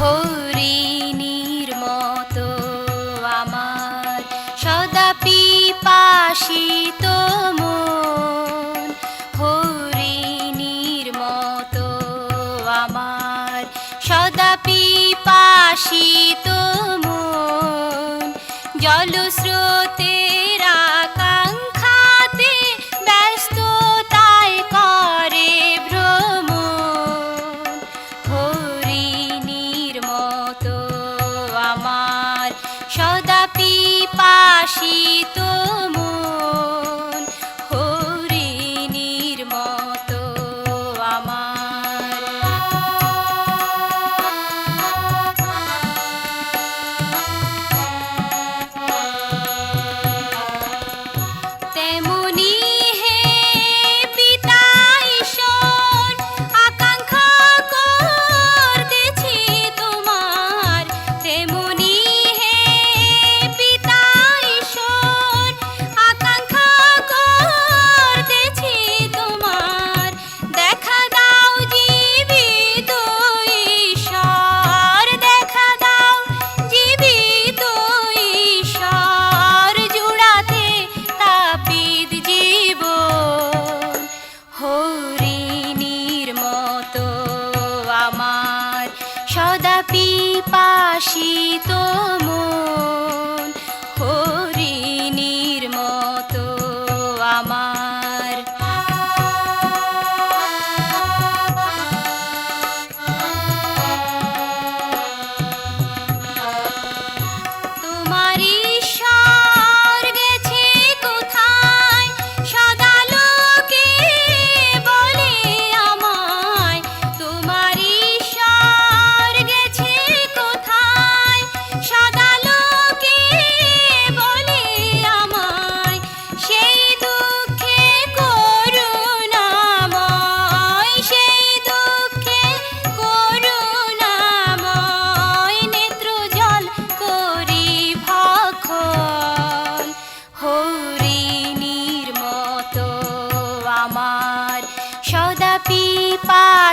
হরিণীর মতো আমার সদা পিপাসিত মন। হরিণীর মতো আমার সদা পিপাসিত মন। জলস্রোতে শীত সদা পিপাসিত মন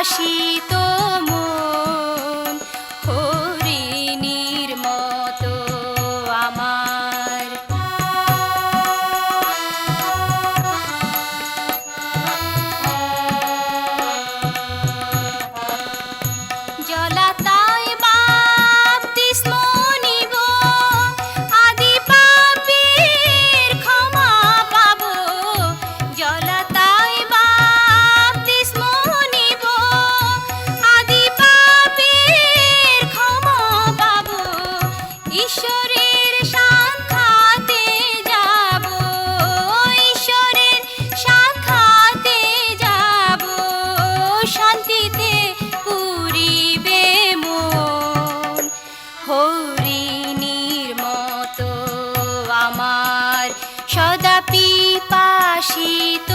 ভাসিত হরিণীর মতো আমার সদা পিপাসিত